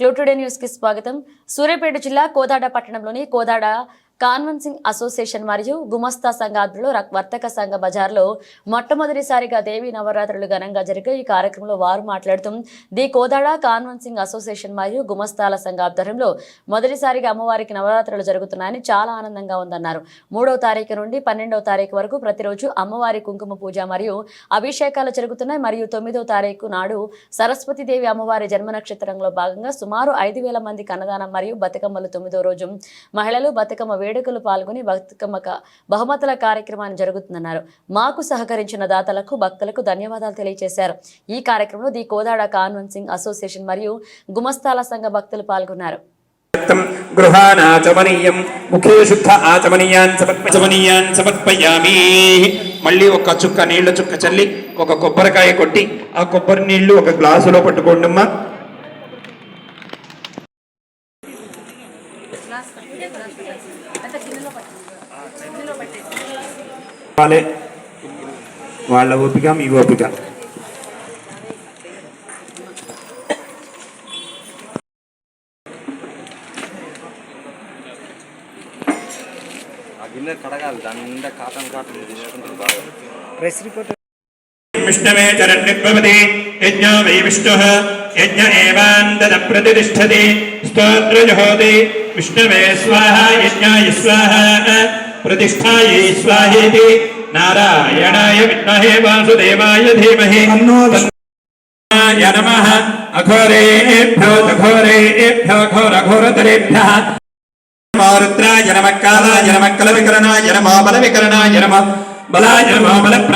క్లూటుడే న్యూస్కి స్వాగతం. సూర్యాపేట జిల్లా కోదాడ పట్టణంలోని కోదాడ కాన్వెన్సింగ్ అసోసియేషన్ మరియు గుమస్తా సంఘ వర్తక సంఘ బజార్లో మొట్టమొదటిసారిగా దేవీ నవరాత్రులు ఘనంగా జరిగే ఈ కార్యక్రమంలో వారు మాట్లాడుతూ ది కోదాడ కాన్వెన్సింగ్ అసోసియేషన్ మరియు గుమస్తాల సంఘ ఆధ్వర్యంలో మొదటిసారిగా అమ్మవారికి నవరాత్రులు జరుగుతున్నాయని చాలా ఆనందంగా ఉందన్నారు. మూడవ తారీఖు నుండి పన్నెండవ తారీఖు వరకు ప్రతిరోజు అమ్మవారి కుంకుమ పూజ మరియు అభిషేకాలు జరుగుతున్నాయి. మరియు తొమ్మిదవ తారీఖు నాడు సరస్వతీదేవి అమ్మవారి జన్మ నక్షత్రంలో భాగంగా సుమారు ఐదు వేల కన్నదానం మరియు బతుకమ్మలు తొమ్మిదో రోజు మహిళలు బతుకమ్మ వేడుకలు పాల్గొని బతుకమ్మ బహుమతుల కార్యక్రమాన్ని జరుగుతుందన్నారు. మాకు సహకరించిన దాతలకు భక్తులకు ధన్యవాదాలు తెలియజేశారు. ఈ కార్యక్రమంలో ది కోదాడ కాన్వెన్సింగ్ అసోసియేషన్ మరియు గుమస్తాల సంఘ భక్తులు పాల్గొన్నారు. గృహానాచమనీయం ముఖే శుద్ధ ఆచమనీయాన్ సమర్పచమనీయాన్ సమర్పయామి. మళ్ళీ ఒక చుక్క నీళ్ళ చుక్క చల్లి ఒక కొబ్బరికాయ కొట్టి ఆ కొబ్బరి నీళ్ళు ఒక గ్లాసులో పట్టుకోండమ్మా. వాళ్ళే. వాళ్ళ ఓపిక మీ ఓపిక. విష్ణవే చరణ్యభవతి యజ్ఞో వై విష్ణుః యజ్ఞ ఏవాంతద ప్రతిష్టతి స్తోత్రజహోతి విష్ణవే స్వాహ యజ్ఞాయ స్వాహ. ప్రతిష్టాయై స్వాహేతి. నారాయణాయ విద్మహే వాసుదేవాయ ధీమహి. నమః. అఘోరేభ్యో ఘోరేభ్యో ఘోర ఘోరతరేభ్యः నమో రుద్రాయ నమః కాలాయ నమః కల వికరణాయ నమో బల వికరణాయ నమః. బలాయ నమో బల